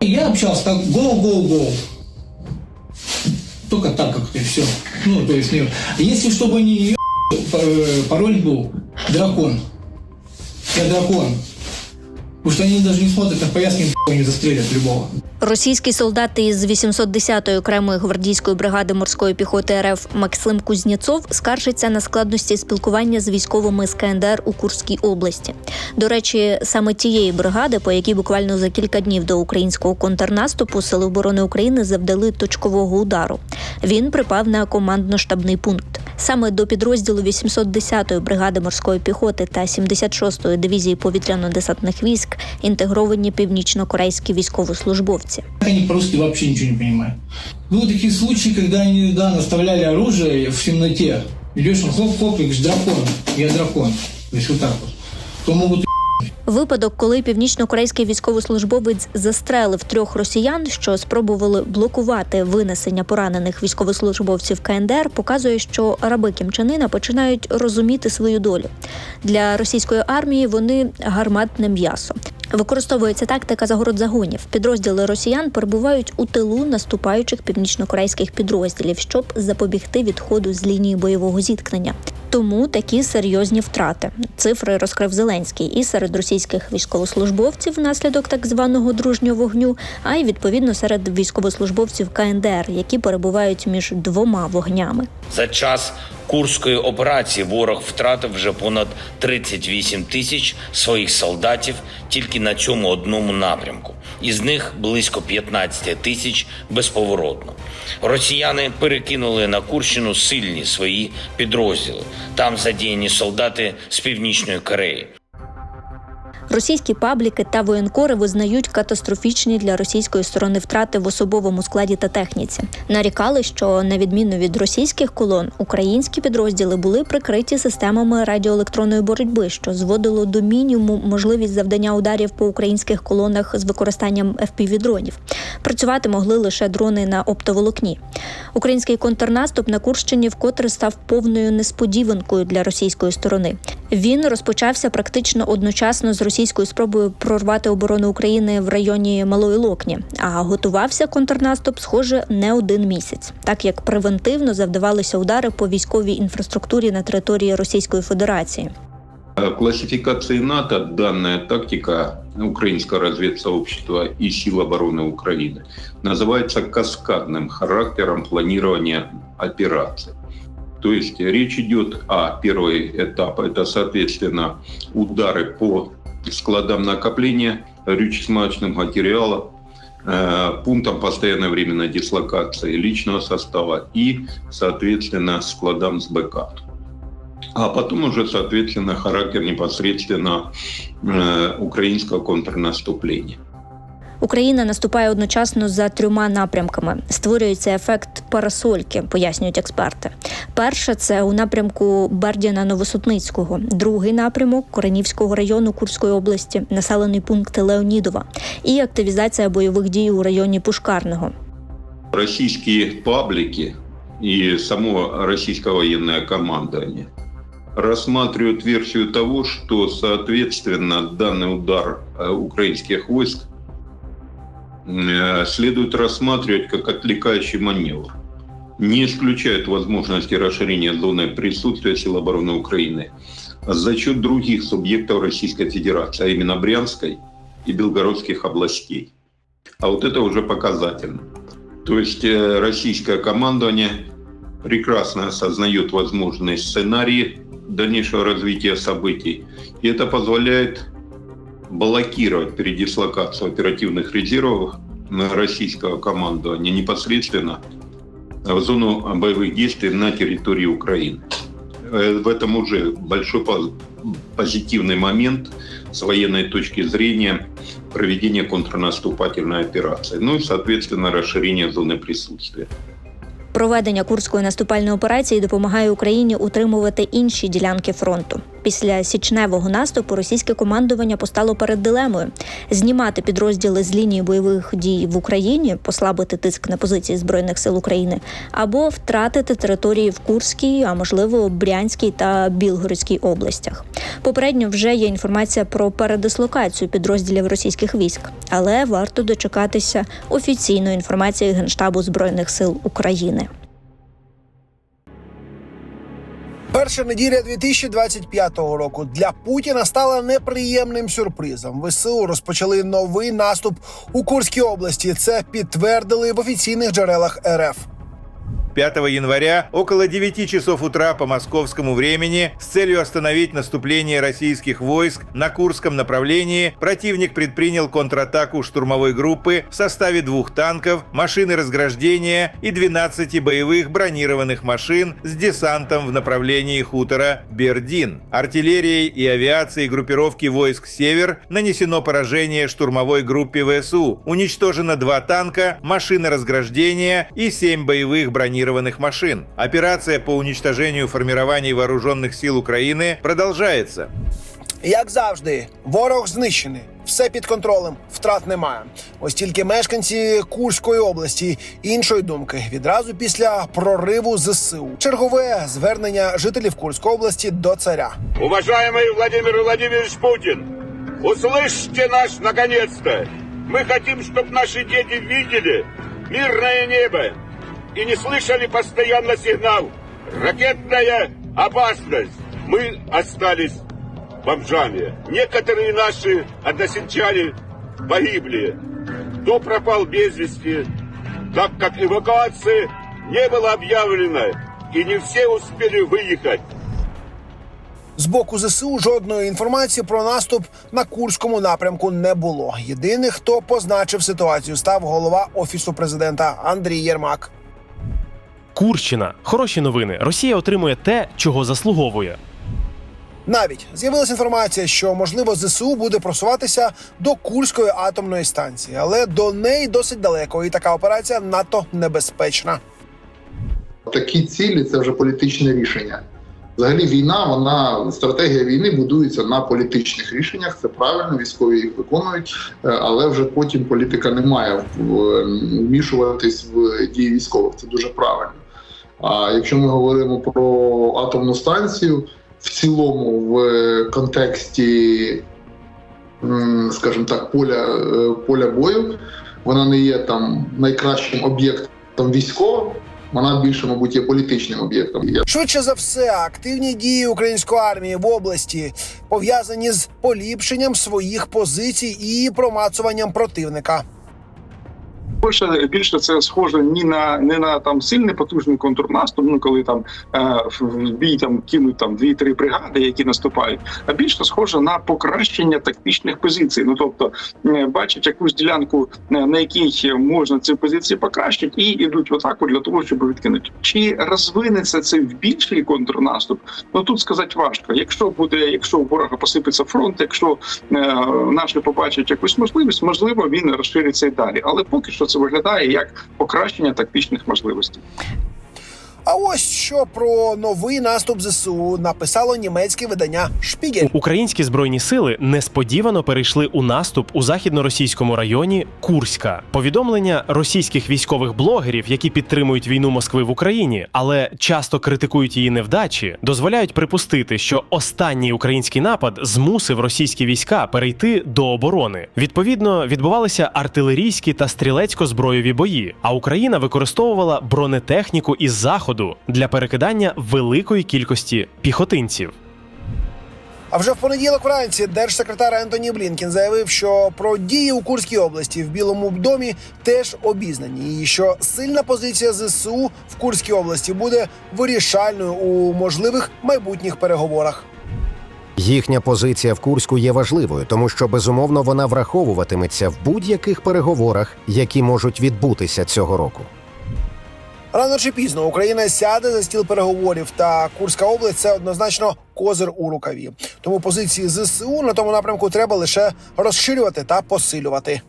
Я общался так, go-go-go. Только так как-то все. Ну, то есть, не- если чтобы не ее, э, пароль был дракон. Я дракон. Потому что они даже не смотрят на повязки, не застрелят любого. Російський солдат із 810-ї окремої гвардійської бригади морської піхоти РФ Максим Кузнєцов скаржиться на складності спілкування з військовими з КНДР у Курській області. До речі, саме тієї бригади, по якій буквально за кілька днів до українського контрнаступу Сили оборони України завдали точкового удару. Він припав на командно-штабний пункт. Саме до підрозділу 810-ї бригади морської піхоти та 76-ї дивізії повітряно-десантних військ інтегровані північно-корейські військовослужбовці. Вони просто взагалі нічого не розуміють. Були такі случаї, коли вони да, наставляли оружие в темноті. Йдеш, хоп-хоп, и говоришь, дракон, я дракон. ось вот так вот. То могут Випадок, коли північно-корейський військовослужбовець застрелив трьох росіян, що спробували блокувати винесення поранених військовослужбовців КНДР, показує, що раби Кімчанина починають розуміти свою долю. Для російської армії вони гарматне м'ясо. Використовується тактика загород-загонів. Підрозділи росіян перебувають у тилу наступаючих північно-корейських підрозділів, щоб запобігти відходу з лінії бойового зіткнення. Тому такі серйозні втрати. Цифри розкрив Зеленський і серед російських військовослужбовців внаслідок так званого дружнього вогню, а й відповідно серед військовослужбовців КНДР, які перебувають між двома вогнями. За час курської операції ворог втратив вже понад 38 тисяч своїх солдатів тільки на цьому одному напрямку. Із них близько 15 тисяч безповоротно. Росіяни перекинули на Курщину сильні свої підрозділи. Там задіяні солдати з північної Кореї. Російські пабліки та воєнкори визнають катастрофічні для російської сторони втрати в особовому складі та техніці. Нарікали, що на відміну від російських колон, українські підрозділи були прикриті системами радіоелектронної боротьби, що зводило до мінімуму можливість завдання ударів по українських колонах з використанням FPV-дронів. Працювати могли лише дрони на оптоволокні. Український контрнаступ на Курщині вкотре став повною несподіванкою для російської сторони. Він розпочався практично одночасно з російською спробою прорвати оборону України в районі Малої Локні. А готувався контрнаступ, схоже, не один місяць, так як превентивно завдавалися удари по військовій інфраструктурі на території Російської Федерації. В классификации НАТО данная тактика украинского разведсообщества и сил обороны Украины называется каскадным характером планирования операций. То есть речь идет о первый этап, это, соответственно, удары по складам накопления горюче-смазочных материалов, э, пунктам постоянной временной дислокации личного состава и, соответственно, складам с БК. А потом уже, соответственно, характер непосредственно э, украинского контрнаступления. Україна наступає одночасно за трьома напрямками. Створюється ефект парасольки, пояснюють експерти. Перше це у напрямку Бердяна Новосотницького, другий напрямок Коренівського району Курської області, населений пункт Леонідова, і активізація бойових дій у районі Пушкарного. Российские паблики и само российское военное командование рассматривают версию того, что, соответственно, данный удар э, украинских войск э, следует рассматривать как отвлекающий маневр. Не исключают возможности расширения зоны присутствия сил обороны Украины за счет других субъектов Российской Федерации, а именно Брянской и Белгородских областей. А вот это уже показательно. То есть э, российское командование прекрасно осознает возможные сценарии дальнейшего развития событий. И это позволяет блокировать передислокацию оперативных резервов на российского командования непосредственно в зону боевых действий на территории Украины. Э, В этом уже большой поз- позитивный момент с военной точки зрения проведения контрнаступательной операции. Ну и, соответственно, расширение зоны присутствия. Проведення курської наступальної операції допомагає Україні утримувати інші ділянки фронту. Після січневого наступу російське командування постало перед дилемою: знімати підрозділи з лінії бойових дій в Україні, послабити тиск на позиції збройних сил України, або втратити території в Курській, а можливо Брянській та Білгородській областях. Попередньо вже є інформація про передислокацію підрозділів російських військ, але варто дочекатися офіційної інформації Генштабу збройних сил України. Перша неділя 2025 року для Путіна стала неприємним сюрпризом. ВСУ розпочали новий наступ у Курській області. Це підтвердили в офіційних джерелах РФ. 5 января около 9 часов утра по московскому времени с целью остановить наступление российских войск на Курском направлении противник предпринял контратаку штурмовой группы в составе двух танков, машины разграждения и 12 боевых бронированных машин с десантом в направлении хутора Бердин. Артиллерией и авиацией группировки войск «Север» нанесено поражение штурмовой группе ВСУ. Уничтожено два танка, машины разграждения и 7 боевых бронированных машин. Операция по уничтожению формирований вооруженных сил Украины продолжается. Як завжди, ворог знищений, все під контролем, втрат немає. Ось тільки мешканці Курської області іншої думки відразу після прориву ЗСУ. Чергове звернення жителів Курської області до царя. Уважаемый Владимир Владимирович Путин, услышьте нас наконец-то. Мы хотим, чтобы наши дети видели мирное небо и не слышали постоянно сигнал «Ракетная опасность». Мы остались бомжами. Некоторые наши односельчане погибли. Кто пропал без вести, так как эвакуации не было объявлено, и не все успели выехать. З боку ЗСУ жодної інформації про наступ на Курському напрямку не було. Єдиний, хто позначив ситуацію, став голова офісу президента Андрій Єрмак. Курщина. Хороші новини. Росія отримує те, чого заслуговує. Навіть з'явилася інформація, що можливо ЗСУ буде просуватися до Курської атомної станції, але до неї досить далеко, і така операція надто небезпечна. такі цілі це вже політичне рішення. Взагалі, війна, вона стратегія війни будується на політичних рішеннях. Це правильно, військові їх виконують, е, але вже потім політика не має вмішуватись в дії військових. Це дуже правильно. А якщо ми говоримо про атомну станцію, в цілому в контексті, скажімо так, поля, е, поля бою, вона не є там найкращим об'єктом військовим. Вона більше, мабуть, є політичним об'єктом. Швидше за все, активні дії української армії в області пов'язані з поліпшенням своїх позицій і промацуванням противника. Більше більше це схоже ні на не на там сильний потужний контрнаступ, ну коли там е, в в бій там кинуть там дві-три бригади, які наступають, а більше схоже на покращення тактичних позицій. Ну тобто е, бачать якусь ділянку, е, на якій можна ці позиції покращити, і йдуть в атаку для того, щоб відкинути. Чи розвинеться це в більший контрнаступ? Ну тут сказати важко. Якщо буде, якщо у ворога посипеться фронт, якщо е, наші побачать якусь можливість, можливо, він розшириться і далі. Але поки що це виглядає як покращення тактичних можливостей. А ось що про новий наступ ЗСУ написало німецьке видання Шпігель. Українські збройні сили несподівано перейшли у наступ у західноросійському районі Курська. Повідомлення російських військових блогерів, які підтримують війну Москви в Україні, але часто критикують її невдачі, дозволяють припустити, що останній український напад змусив російські війська перейти до оборони. Відповідно, відбувалися артилерійські та стрілецько-збройові бої. А Україна використовувала бронетехніку із заходу для перекидання великої кількості піхотинців. А вже в понеділок вранці держсекретар Ентоні Блінкін заявив, що про дії у Курській області в Білому домі теж обізнані, і що сильна позиція ЗСУ в Курській області буде вирішальною у можливих майбутніх переговорах. Їхня позиція в Курську є важливою, тому що безумовно вона враховуватиметься в будь-яких переговорах, які можуть відбутися цього року. Рано чи пізно Україна сяде за стіл переговорів, та Курська область це однозначно козир у рукаві. Тому позиції ЗСУ на тому напрямку треба лише розширювати та посилювати.